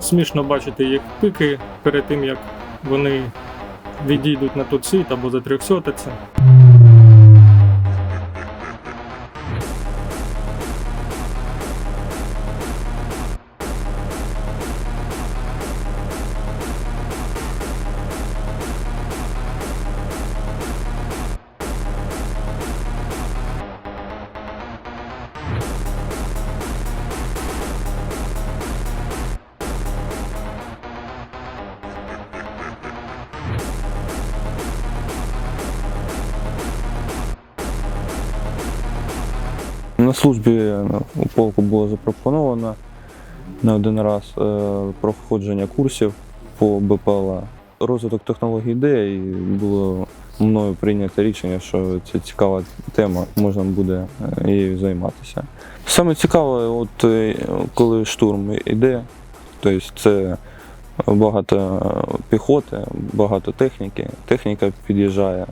Смішно бачити їх пики перед тим, як вони відійдуть на тот світ або за трьохсотиться. На службі у полку було запропоновано не один раз е, проходження курсів по БПЛА. Розвиток технологій йде, і було мною прийнято рішення, що це цікава тема, можна буде е, її займатися. Саме цікаве, от е, коли штурм йде, тобто це багато піхоти, багато техніки, техніка під'їжджає.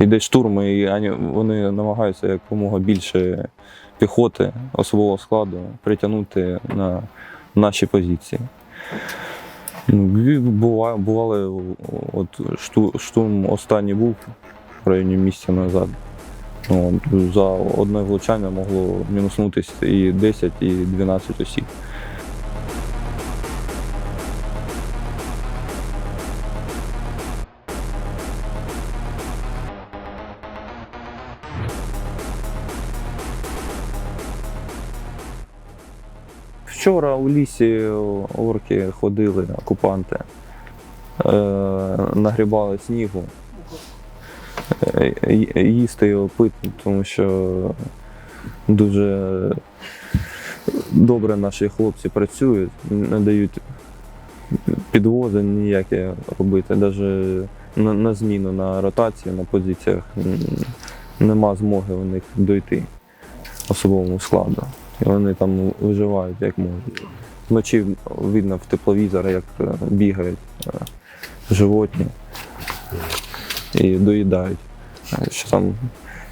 Йде штурм, і вони намагаються якомога більше піхоти, особового складу притягнути на наші позиції. Бували, Бували, от шту- штурм останній був в районі місця назад. Ну, от, за одне влучання могло мінуснутися і 10, і 12 осіб. Вчора у лісі орки ходили, окупанти, е, нагрібали снігу. Е, їсти його пити, тому що дуже добре наші хлопці працюють, не дають підвози ніякі робити. Навіть на, на зміну, на ротацію, на позиціях нема змоги у них дойти особовому складу. І вони там виживають як можуть. Вночі видно в тепловізор, як е, бігають е, животні і доїдають, е, що там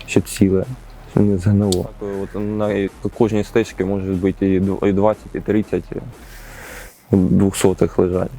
ще ціле, що не згнило. От на кожній стежці може бути і 20, і 20, і 30 двохсотих лежать.